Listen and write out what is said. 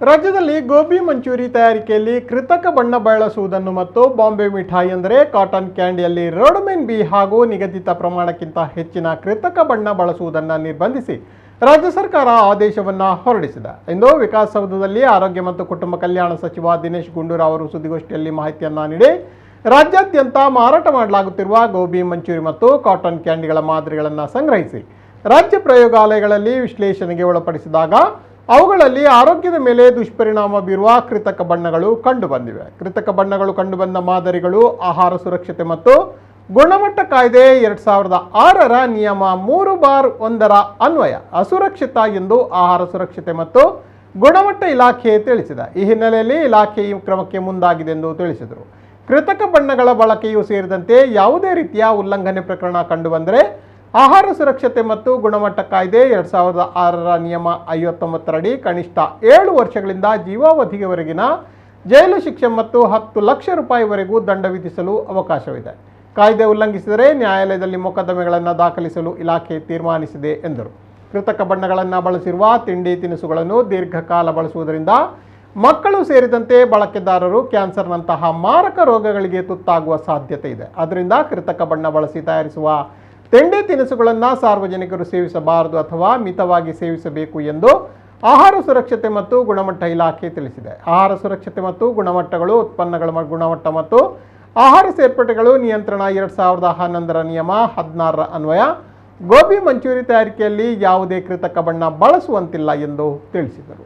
ರಾಜ್ಯದಲ್ಲಿ ಗೋಬಿ ಮಂಚೂರಿ ತಯಾರಿಕೆಯಲ್ಲಿ ಕೃತಕ ಬಣ್ಣ ಬಳಸುವುದನ್ನು ಮತ್ತು ಬಾಂಬೆ ಮಿಠಾಯಿ ಅಂದರೆ ಕಾಟನ್ ಕ್ಯಾಂಡಿಯಲ್ಲಿ ರೋಡಮೆನ್ ಬಿ ಹಾಗೂ ನಿಗದಿತ ಪ್ರಮಾಣಕ್ಕಿಂತ ಹೆಚ್ಚಿನ ಕೃತಕ ಬಣ್ಣ ಬಳಸುವುದನ್ನು ನಿರ್ಬಂಧಿಸಿ ರಾಜ್ಯ ಸರ್ಕಾರ ಆದೇಶವನ್ನು ಹೊರಡಿಸಿದೆ. ಇಂದು ವಿಕಾಸಸೌಧದಲ್ಲಿ ಆರೋಗ್ಯ ಮತ್ತು ಕುಟುಂಬ ಕಲ್ಯಾಣ ಸಚಿವ ದಿನೇಶ್ ಗುಂಡೂರಾವ್ ಅವರು ಸುದ್ದಿಗೋಷ್ಠಿಯಲ್ಲಿ ಮಾಹಿತಿಯನ್ನು ನೀಡಿ, ರಾಜ್ಯಾದ್ಯಂತ ಮಾರಾಟ ಮಾಡಲಾಗುತ್ತಿರುವ ಗೋಬಿ ಮಂಚೂರಿ ಮತ್ತು ಕಾಟನ್ ಕ್ಯಾಂಡಿಗಳ ಮಾದರಿಗಳನ್ನು ಸಂಗ್ರಹಿಸಿ, ರಾಜ್ಯ ಪ್ರಯೋಗಾಲಯಗಳಲ್ಲಿ ವಿಶ್ಲೇಷಣೆಗೆ ಒಳಪಡಿಸಿದಾಗ ಅವುಗಳಲ್ಲಿ ಆರೋಗ್ಯದ ಮೇಲೆ ದುಷ್ಪರಿಣಾಮ ಬೀರುವ ಕೃತಕ ಬಣ್ಣಗಳು ಕಂಡುಬಂದಿವೆ. ಕೃತಕ ಬಣ್ಣಗಳು ಕಂಡುಬಂದ ಮಾದರಿಗಳು ಆಹಾರ ಸುರಕ್ಷತೆ ಮತ್ತು ಗುಣಮಟ್ಟ ಕಾಯ್ದೆ ಎರಡು ಸಾವಿರದ ಆರರ ನಿಯಮ ಮೂರು ಬಾರ್ ಒಂದರ ಅನ್ವಯ, ಅಸುರಕ್ಷಿತ ಎಂದು ಆಹಾರ ಸುರಕ್ಷತೆ ಮತ್ತು ಗುಣಮಟ್ಟ ಇಲಾಖೆ ತಿಳಿಸಿದೆ. ಈ ಹಿನ್ನೆಲೆಯಲ್ಲಿ ಇಲಾಖೆ ಈ ಕ್ರಮಕ್ಕೆ ಮುಂದಾಗಿದೆ ಎಂದು ತಿಳಿಸಿದರು. ಕೃತಕ ಬಣ್ಣಗಳ ಬಳಕೆಯೂ ಸೇರಿದಂತೆ ಯಾವುದೇ ರೀತಿಯ ಉಲ್ಲಂಘನೆ ಪ್ರಕರಣ ಕಂಡುಬಂದರೆ ಆಹಾರ ಸುರಕ್ಷತೆ ಮತ್ತು ಗುಣಮಟ್ಟ ಕಾಯ್ದೆ ಎರಡ್ ಸಾವಿರದ ಆರರ ನಿಯಮ ಐವತ್ತೊಂಬತ್ತರಡಿ ಕನಿಷ್ಠ ಏಳು ವರ್ಷಗಳಿಂದ ಜೀವಾವಧಿಯವರೆಗಿನ ಜೈಲು ಶಿಕ್ಷೆ ಮತ್ತು ಹತ್ತು ಲಕ್ಷ ರೂಪಾಯಿವರೆಗೂ ದಂಡ ವಿಧಿಸಲು ಅವಕಾಶವಿದೆ. ಕಾಯ್ದೆ ಉಲ್ಲಂಘಿಸಿದರೆ ನ್ಯಾಯಾಲಯದಲ್ಲಿ ಮೊಕದ್ದಮೆಗಳನ್ನು ದಾಖಲಿಸಲು ಇಲಾಖೆ ತೀರ್ಮಾನಿಸಿದೆ ಎಂದರು. ಕೃತಕ ಬಣ್ಣಗಳನ್ನು ಬಳಸಿರುವ ತಿಂಡಿ ತಿನಿಸುಗಳನ್ನು ದೀರ್ಘಕಾಲ ಬಳಸುವುದರಿಂದ ಮಕ್ಕಳು ಸೇರಿದಂತೆ ಬಳಕೆದಾರರು ಕ್ಯಾನ್ಸರ್ನಂತಹ ಮಾರಕ ರೋಗಗಳಿಗೆ ತುತ್ತಾಗುವ ಸಾಧ್ಯತೆ ಇದೆ. ಅದರಿಂದ ಕೃತಕ ಬಣ್ಣ ಬಳಸಿ ತಯಾರಿಸುವ ತಿಂಡಿ ತಿನಿಸುಗಳನ್ನು ಸಾರ್ವಜನಿಕರು ಸೇವಿಸಬಾರದು ಅಥವಾ ಮಿತವಾಗಿ ಸೇವಿಸಬೇಕು ಎಂದು ಆಹಾರ ಸುರಕ್ಷತೆ ಮತ್ತು ಗುಣಮಟ್ಟ ಇಲಾಖೆ ತಿಳಿಸಿದೆ. ಆಹಾರ ಸುರಕ್ಷತೆ ಮತ್ತು ಗುಣಮಟ್ಟಗಳು, ಉತ್ಪನ್ನಗಳ ಗುಣಮಟ್ಟ ಮತ್ತು ಆಹಾರ ಸೇರ್ಪಡೆಗಳು ನಿಯಂತ್ರಣ ಎರಡು ಸಾವಿರದ ಹನ್ನೊಂದರ ನಿಯಮ ಹದಿನಾರರ ಅನ್ವಯ. ಗೋಬಿ ಮಂಚೂರಿ ತಯಾರಿಕೆಯಲ್ಲಿ ಯಾವುದೇ ಕೃತಕ ಬಣ್ಣ ಬಳಸುವಂತಿಲ್ಲ ಎಂದು ತಿಳಿಸಿದರು.